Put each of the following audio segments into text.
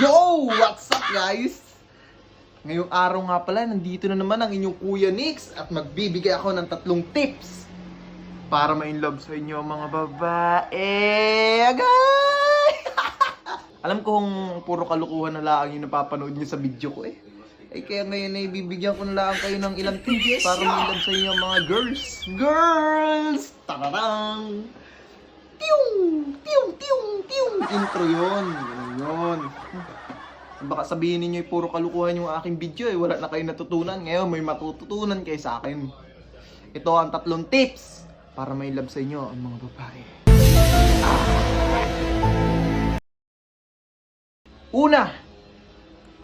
Yo! What's up guys? Ngayong araw nga pala, nandito na naman ang inyong Kuya Nix at magbibigay ako ng tatlong tips para ma-inlove sa inyo mga babae. Agay! Alam ko kung puro kalukuhan na lang yung napapanood nyo sa video ko eh. Eh kaya ngayon ay bibigyan ko na lang kayo ng ilang tips para ma-inlove sa inyo mga girls. Girls! Tararang! Tiyong! Tiyong! Tiyong! Tiyong! Intro yun. Yun. Baka sabihin ninyo puro kalukuhan yung aking video eh. Wala na kayo natutunan. Ngayon may matututunan kayo sa akin. Ito ang tatlong tips para may love sa inyo ang mga babae. Una.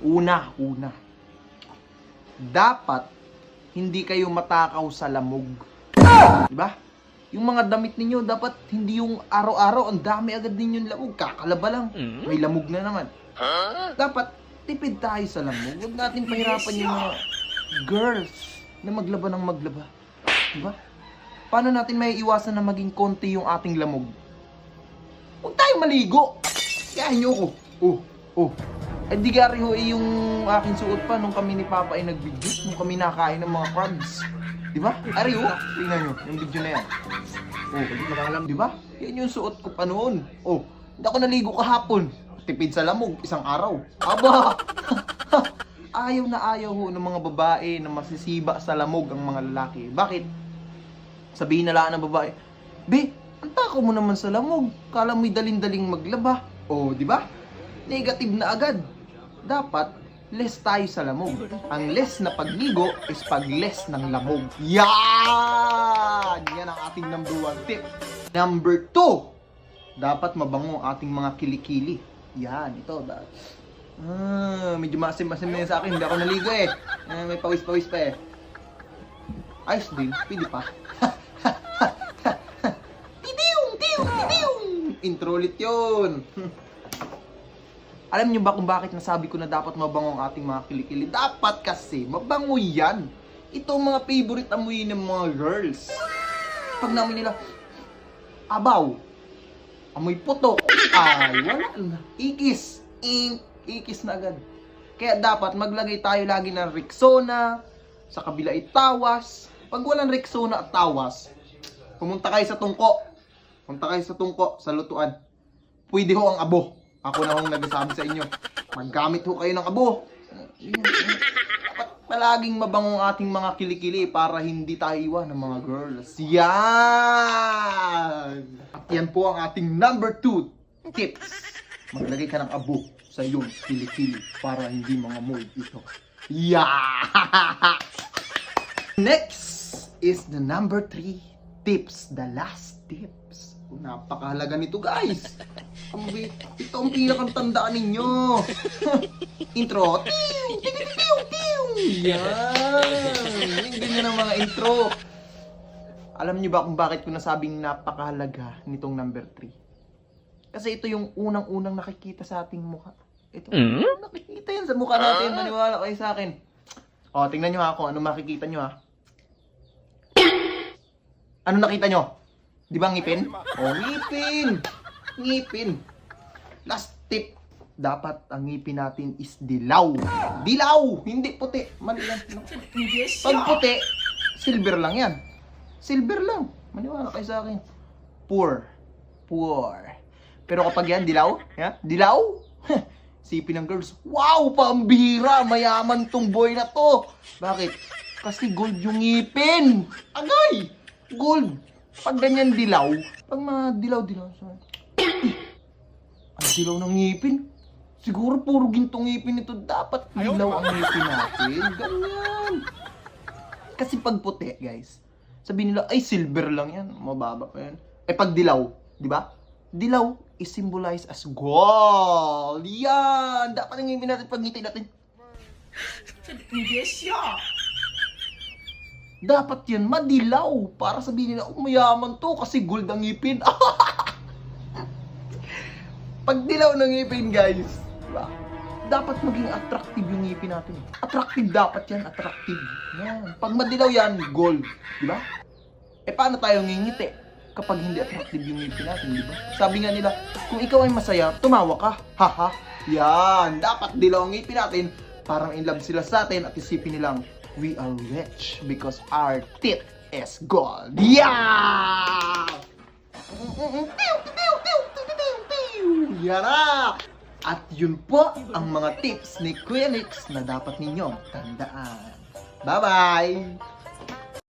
Una. Una. Dapat hindi kayo matakaw sa lamog. Diba? Yung mga damit ninyo, dapat hindi yung araw-araw, ang dami agad ninyong lamog. Kakalaba lang. May lamog na naman. Dapat, tipid tayo sa lamog. Huwag natin pahirapan yung mga girls na maglaba ng maglaba. Diba? Paano natin may iwasan na maging konti yung ating lamog? Huwag tayo maligo. Kaya nyo ko. Oh, oh. Eh di gari ho eh, yung aking suot pa nung kami ni Papa ay nag-video. Nung kami nakain ng mga crabs. Di ba? Ari ho, tingnan nyo, yung video na yan. Oh, hindi makalam, di ba? Yan yung suot ko pa noon. Oh, hindi ako naligo kahapon. Tipid sa lamog, isang araw. Aba! ayaw na ayaw ho ng mga babae na masisiba sa lamog ang mga lalaki. Bakit? Sabihin na lang ng babae, Be, ang takaw mo naman sa lamog. Kala mo'y dalin-daling maglaba. Oh, di ba? Negative na agad. Dapat, less tayo sa lamog. Ang less na pagligo is pag less ng lamog. Yan! Yan ang ating number one tip. Number two, dapat mabango ang ating mga kilikili. Yan, ito. Da- ah, medyo masim-masim na yan sa akin. Hindi ako naligo eh. Ah, may pawis-pawis pa eh. Ayos din. Pwede pa. Tidiyung! Tidiyung! Tidiyung! Intro ulit yun. Alam niyo ba kung bakit nasabi ko na dapat mabango ang ating mga kilikili? Dapat kasi, mabango yan. Ito ang mga favorite amoy ng mga girls. Pag namin nila, abaw, amoy putok, ay, wala na. Ikis, ink, ikis na agad. Kaya dapat maglagay tayo lagi ng Rexona, sa kabila ay tawas. Pag walang Rexona at tawas, pumunta kayo sa tungko. Punta kayo sa tungko, sa lutuan. Pwede ho ang abo. Ako na hong nagsasabi sa inyo. Maggamit ho kayo ng abo. Dapat palaging mabango ang ating mga kilikili para hindi tayo iwan ng mga girls. Yan! At yan po ang ating number two tips. Maglagay ka ng abo sa iyong kilikili para hindi mga mold ito. Yeah! Next is the number three tips. The last tips. Napakahalaga nito guys. Ang bi- Ito ang pinakang tandaan ninyo. intro. Tiw! Tiw! Tiw! Tiw! Yan! Yung ganyan ang mga intro. Alam niyo ba kung bakit ko nasabing napakahalaga nitong number 3? Kasi ito yung unang-unang nakikita sa ating mukha. Ito. Nakikita yan sa mukha natin. Maniwala kayo sa akin. O, tingnan nyo ha kung ano makikita nyo ha. Ano nakita nyo? Di ba ngipin? O, ngipin! Ngipin. Last tip. Dapat ang ngipin natin is dilaw. Dilaw! Hindi puti. Mali lang. Pag puti, silver lang yan. Silver lang. Maniwala kayo sa akin. Poor. Poor. Pero kapag yan, dilaw, ya? dilaw, sipin ng girls, wow, pambira, mayaman tong boy na to. Bakit? Kasi gold yung ngipin. Agay! Gold. Pag ganyan dilaw, pag mga dilaw-dilaw. Ang dilaw ng ngipin. Siguro puro gintong ngipin ito. Dapat dilaw ang ngipin natin. Ganyan. Kasi pag puti, guys, sabihin nila, ay, silver lang yan. Mababa pa yan. Eh, pag dilaw, di ba? Dilaw is symbolized as gold. Yan! Dapat ang ngipin natin pag ngiti natin. Dapat yan madilaw para sabihin nila, oh, mayaman to kasi gold ang ngipin. Pag dilaw ng ngipin, guys, diba? dapat maging attractive yung ngipin natin. Attractive dapat yan, attractive. Yan. Pag madilaw yan, gold. Di ba? Eh, paano tayo ngingiti? kapag hindi attractive yung ngipin natin, di ba? Sabi nga nila, kung ikaw ay masaya, tumawa ka. Haha. Yan, dapat dilaw ang ngipin natin. Parang in love sila sa atin at isipin nilang, we are rich because our teeth is gold. Yeah! Yan na! At yun po ang mga tips ni Kuya Nix na dapat ninyong tandaan. Bye-bye!